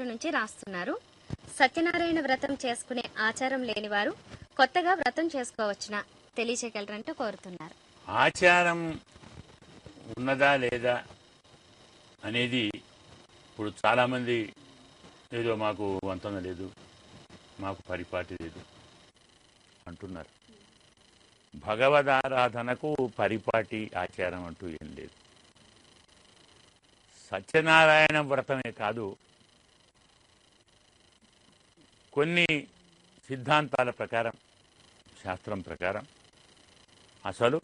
చోటు నుంచి రాస్తున్నారు. సత్యనారాయణ వ్రతం చేసుకునే ఆచారం లేనివారు కొత్తగా వ్రతం చేసుకోవచ్చున తెలియచేయగలరంటూ కోరుతున్నారు. ఆచారం ఉన్నదా లేదా అనేది ఇప్పుడు చాలామంది ఏదో మాకు వంతన లేదు మాకు పరిపాటి లేదు అంటున్నారు. భగవదారాధనకు పరిపాటి ఆచారం అంటూ ఏం లేదు. సత్యనారాయణ వ్రతమే కాదు కొన్ని సిద్ధాంతాల ప్రకారం శాస్త్రం ప్రకారం అసలు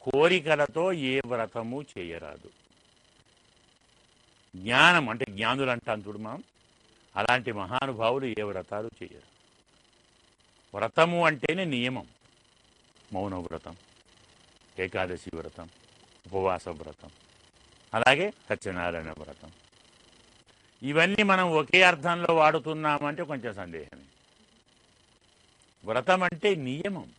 కోరికలతో ఏ వ్రతము చేయరాదు. జ్ఞానం అంటే జ్ఞానులు అంటాం చూడు మనం అలాంటి మహానుభావులు ఏ వ్రతాలు చేయరు. వ్రతము అంటేనే నియమం. మౌన వ్రతం ఏకాదశి వ్రతం ఉపవాస వ్రతం అలాగే సత్యనారాయణ వ్రతం. ఇవన్నీ మనం ఒకే అర్థంలో వాడుతున్నామంటే కొంచెం సందేహమే. వ్రతం అంటే నియమం.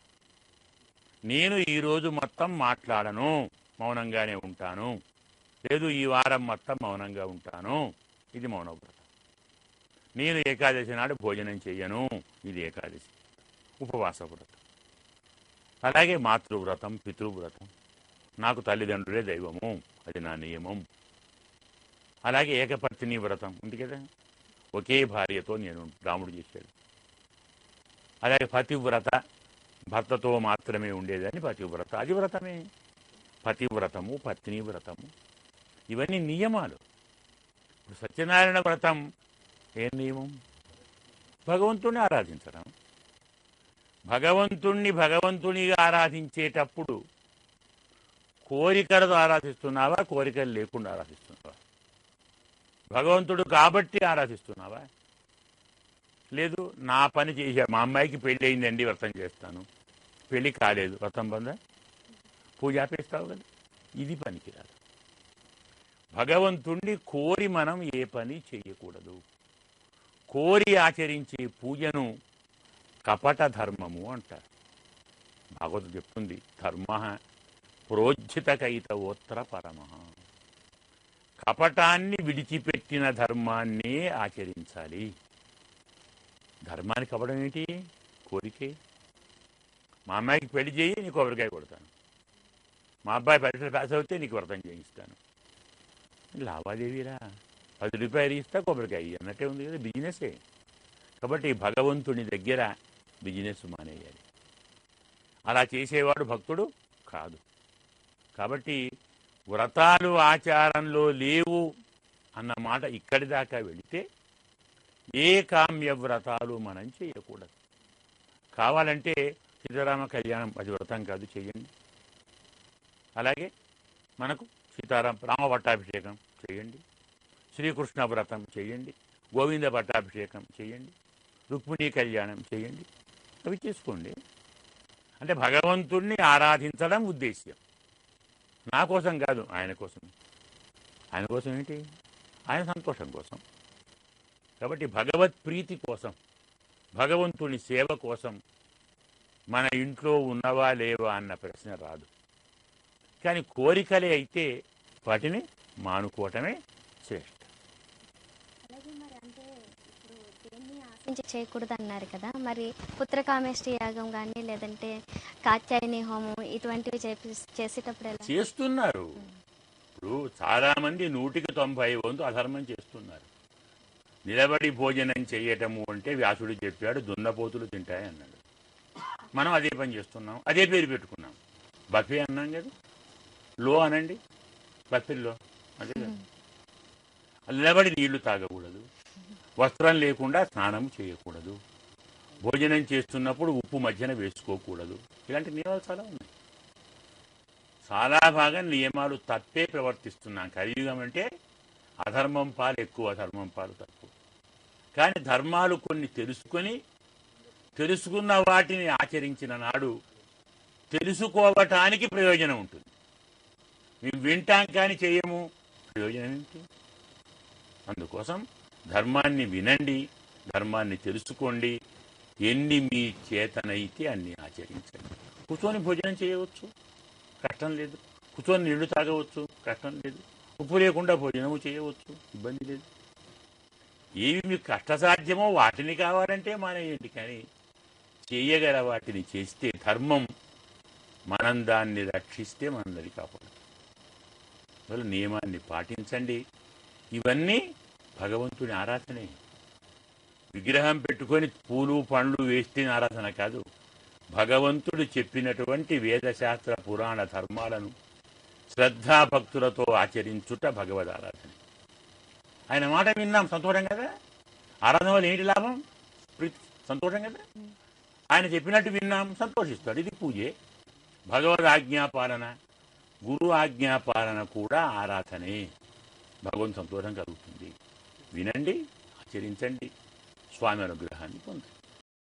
నేను ఈరోజు మొత్తం మాట్లాడను మౌనంగానే ఉంటాను. లేదు ఈ వారం మొత్తం మౌనంగా ఉంటాను. ఇది మౌన వ్రతం నేను ఏకాదశి నాడు భోజనం చెయ్యను ఇది ఏకాదశి. ఉపవాస వ్రతం. అలాగే మాతృవ్రతం పితృవ్రతం. నాకు తల్లిదండ్రులే దైవము. అది నా నియమం. అలాగే ఏకపత్ని వ్రతం. ఉంది కదా? ఒకే భార్యతో నేను రాముడు చేశాడు. అలాగే పతివ్రత భర్తతో మాత్రమే ఉండేదని పతివ్రత. అది వ్రతమే. పతివ్రతము పత్ని వ్రతము. ఇవన్నీ నియమాలు. ఇప్పుడు సత్యనారాయణ వ్రతం ఏం నియమం? భగవంతుణ్ణి ఆరాధించడం. భగవంతుణ్ణి భగవంతునిగా ఆరాధించేటప్పుడు కోరికలతో ఆరాధిస్తున్నావా? కోరికలు లేకుండా ఆరాధిస్తున్నావా? భగవంతుడు కాబట్టి ఆరాధిస్తున్నావా? లేదు నా పని చేశా. మా అమ్మాయికి పెళ్ళి అయిందండి వ్రతం చేస్తాను. పెళ్ళి కాలేదు. వ్రతం బంద? పూజ ఆపేస్తావు కదా. ఇది పనికిరాదు భగవంతుణ్ణి కోరి మనం ఏ పని చేయకూడదు. కోరి ఆచరించే పూజను కపట ధర్మము అంటారు. భాగవతం చెప్తుంది ధర్మ ప్రోజ్జితకైతవోత్ర పరమ. కపటాన్ని విడిచిపెట్టిన ధర్మాన్ని ఆచరించాలి. ధర్మానికి కపడం ఏంటి? కోరికే. మా అమ్మాయికి పెళ్ళి చేయి నీకు కొబ్బరికాయ కొడతాను. మా అబ్బాయి పరీక్షలు పాస్ అవుతే నీకు వ్రతం చేయిస్తాను. లావాదేవీరా పది రూపాయలు ఇస్తా కొబ్బరికాయ అన్నట్టే ఉంది కదా బిజినెసే. కాబట్టి భగవంతుని దగ్గర బిజినెస్ మానేయాలి. అలా చేసేవాడు భక్తుడు కాదు. కాబట్టి వ్రతాలు ఆచారంలో లేవు అన్న మాట ఇక్కడి దాకా వెళితే ఏ కామ్య వ్రతాలు మనం చేయకూడదు. కావాలంటే సీతారామ కళ్యాణం అది వ్రతం కాదు చేయండి. అలాగే మనకు సీతారాం రామ పట్టాభిషేకం చేయండి. శ్రీకృష్ణ వ్రతం చేయండి. గోవింద పట్టాభిషేకం చేయండి. రుక్మిణీ కళ్యాణం చేయండి. అవి చేసుకోండి. అంటే భగవంతుణ్ణి ఆరాధించడం ఉద్దేశ్యం. నా కోసం కాదు ఆయన కోసం. ఆయన కోసం ఏంటి? ఆయన సంతోషం కోసం. కాబట్టి భగవత్ ప్రీతి కోసం భగవంతుని సేవ కోసం మన ఇంట్లో ఉన్నవా లేవా అన్న ప్రశ్న రాదు. కానీ కోరికలే అయితే వాటిని మానుకోవటమే శ్రేష్ట అలాగే మరి అంటే ఇప్పుడు దేన్ని ఆశించి చేయకూడదు అన్నారు కదా. మరి పుత్రకామేష్టి యాగం కానీ లేదంటే కాత్యాయని హోమం ఇటువంటివి చేసేటప్పుడు చేస్తున్నారు. ఇప్పుడు చాలా మంది నూటికి తొంభై వంతు అధర్మం చేస్తున్నారు. నిలబడి భోజనం చేయటము అంటే వ్యాసుడు చెప్పాడు దున్నపోతులు తింటాయి అన్నాడు. మనం అదే పని చేస్తున్నాం అదే పేరు పెట్టుకున్నాం. బఫే అన్నాం కదా. లో అనండి బఫెల్లో అదే కదా. నిలబడి నీళ్ళు తాగకూడదు. వస్త్రం లేకుండా స్నానం చేయకూడదు. భోజనం చేస్తున్నప్పుడు ఉప్పు మధ్యన వేసుకోకూడదు. ఇలాంటి నియమాలు చాలా ఉన్నాయి. చాలా బాగా నియమాలు తప్పే ప్రవర్తిస్తున్నాం. కలియుగం అంటే అధర్మం పాలు ఎక్కువ ధర్మం పాలు తక్కువ. కానీ ధర్మాలు కొన్ని తెలుసుకొని తెలుసుకున్న వాటిని ఆచరించిన నాడు తెలుసుకోవటానికి ప్రయోజనం ఉంటుంది. మేము వింటాం కానీ చేయము ప్రయోజనం ఏంటి అందుకోసం ధర్మాన్ని వినండి ధర్మాన్ని తెలుసుకోండి. ఎన్ని మీ చేతనైతే అన్ని ఆచరించండి. కూర్చొని భోజనం చేయవచ్చు కష్టం లేదు. కూర్చొని నీళ్ళు తాగవచ్చు కష్టం లేదు. ఉప్పు లేకుండా భోజనము చేయవచ్చు ఇబ్బంది లేదు. ఏవి మీకు కష్టసాధ్యమో వాటిని కావాలంటే మానేయండి కానీ చేయగల వాటిని చేస్తే ధర్మం మనం దాన్ని రక్షిస్తే మనందరి కాపాడు అందువల్ల నియమాన్ని పాటించండి. ఇవన్నీ భగవంతుని ఆరాధనే. విగ్రహం పెట్టుకొని పూలు పండ్లు వేస్తే ఆరాధన కాదు. భగవంతుడు చెప్పినటువంటి వేదశాస్త్ర పురాణ ధర్మాలను శ్రద్ధాభక్తులతో ఆచరించుట భగవద్ ఆరాధన. ఆయన మాట విన్నాం సంతోషం కదా? ఆరాధన వల్ల ఏంటి లాభం? సంతోషం కదా? ఆయన చెప్పినట్టు విన్నాం సంతోషిస్తాడు. ఇది పూజే. భగవద్ ఆజ్ఞాపాలన గురు ఆజ్ఞాపాలన కూడా ఆరాధనే. భగవంతు సంతోషం కలుగుతుంది. వినండి ఆచరించండి. స్వామి అనుగ్రహాన్ని పొందండి.